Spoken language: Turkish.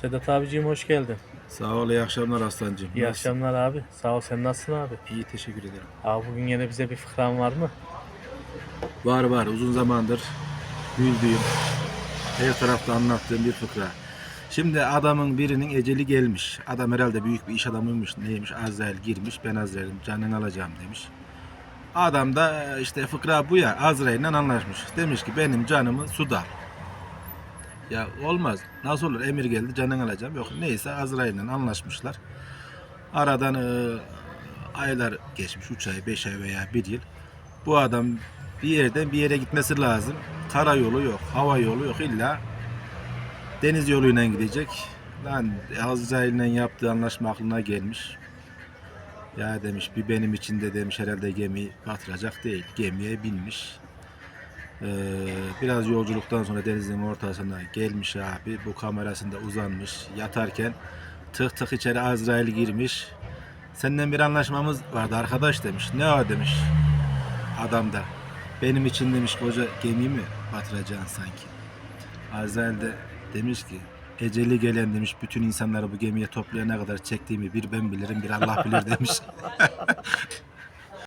Sedat abiciğim hoş geldin. Sağ ol, iyi akşamlar Aslancığım. İyi Nasılsın? akşamlar abi. Sağ ol sen nasılsın abi? İyi, teşekkür ederim. Abi bugün yine bize bir fıkran var mı? Var var, uzun zamandır güldüğüm, her tarafta anlattığım bir fıkra. Şimdi adamın birinin eceli gelmiş. Adam herhalde büyük bir iş adamıymış. Neymiş? Azrail girmiş. Ben Azrail'im canını alacağım demiş. Adam da işte fıkra bu ya. Azrail'le anlaşmış. Demiş ki benim canımı suda. Ya olmaz. Nasıl olur? Emir geldi canını alacağım. Yok neyse Azrail'le anlaşmışlar. Aradan e, aylar geçmiş. 3 ay, 5 ay veya 1 yıl. Bu adam bir yerden bir yere gitmesi lazım. Karayolu yok, hava yolu yok. İlla deniz yoluyla gidecek. Lan Azrail'le yaptığı anlaşma aklına gelmiş. Ya demiş bir benim için de demiş herhalde gemi batıracak değil. Gemiye binmiş. Ee, biraz yolculuktan sonra denizin ortasına gelmiş abi. Bu kamerasında uzanmış. Yatarken tık tık içeri Azrail girmiş. Senden bir anlaşmamız vardı arkadaş demiş. Ne o demiş. Adam da benim için demiş koca gemiyi mi batıracaksın sanki? Azrail de demiş ki eceli gelen demiş bütün insanları bu gemiye toplayana kadar çektiğimi bir ben bilirim bir Allah bilir demiş.